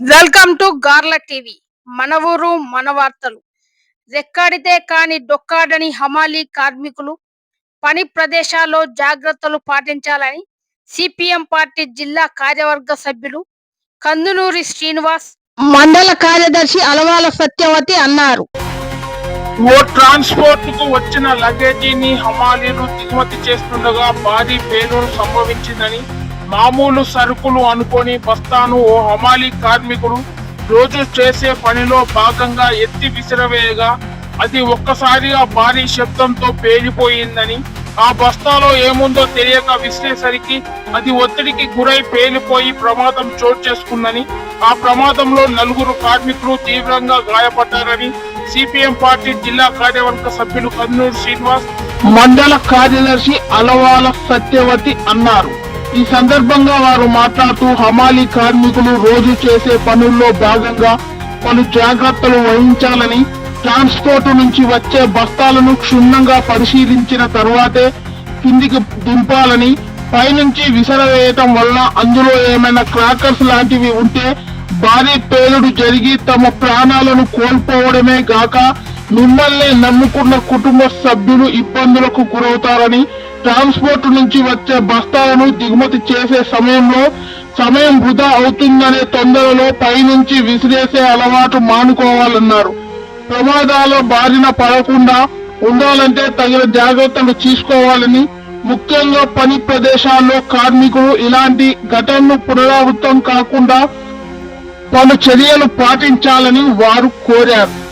Welcome to Garla TV. మన ఊరు మన వార్తలు. రెక్కాడితే కాని డొక్కాడని హమాలీ కార్మికులు పని ప్రదేశాల్లో జాగ్రత్తలు పాటించాలని సిపిఎం పార్టీ జిల్లా కార్యవర్గ సభ్యులు కందునూరి శ్రీనివాస్ మండల కార్యదర్శి అలవాల సత్యవతి అన్నారు. ఓ ట్రాన్స్పోర్ట్కు వచ్చిన లగేజీని హమాలీలు దిగుమతి చేస్తుండగా భారీ పేలుడు సంభవించిందని మామూలు సరుకులు అనుకొని బస్తాను ఓ హమాలి కార్మికుడు రోజు చేసే పనిలో భాగంగా ఎత్తి విసిరవేయగా అది ఒక్కసారిగా భారీ శబ్దంతో పేలిపోయిందని ఆ బస్తాలో ఏముందో తెలియక విసిరేసరికి అది ఒత్తిడికి గురై పేలిపోయి ప్రమాదం చోటు చేసుకుందని ఆ ప్రమాదంలో నలుగురు కార్మికులు తీవ్రంగా గాయపడ్డారని సిపిఎం పార్టీ జిల్లా కార్యవర్గ సభ్యులు కన్నూరు శ్రీనివాస్ మండల కార్యదర్శి అలవాల సత్యవతి అన్నారు. ఈ సందర్భంగా వారు మాట్లాడుతూ హమాలీ కార్మికులు రోజు చేసే పనుల్లో భాగంగా పలు జాగ్రత్తలు వహించాలని ట్రాన్స్పోర్ట్ నుంచి వచ్చే బస్తాలను క్షుణ్ణంగా పరిశీలించిన తర్వాతే కిందికి దింపాలని పైనుంచి విసరవేయటం వల్ల అందులో ఏమైనా క్రాకర్స్ లాంటివి ఉంటే భారీ పేలుడు జరిగి తమ ప్రాణాలను కోల్పోవడమే గాక మిమ్మల్ని నమ్ముకున్న కుటుంబ సభ్యులు ఇబ్బందులకు గురవుతారని ట్రాన్స్పోర్ట్ నుంచి వచ్చే బస్తాలను దిగుమతి చేసే సమయంలో సమయం వృధా అవుతుందనే తొందరలో పైనుంచి విసిరేసే అలవాటు మానుకోవాలన్నారు. ప్రమాదాల బారిన పడకుండా ఉండాలంటే తగిన జాగ్రత్తలు తీసుకోవాలని ముఖ్యంగా పని ప్రదేశాల్లో కార్మికులు ఇలాంటి ఘటనలు పునరావృతం కాకుండా పలు చర్యలు పాటించాలని వారు కోరారు.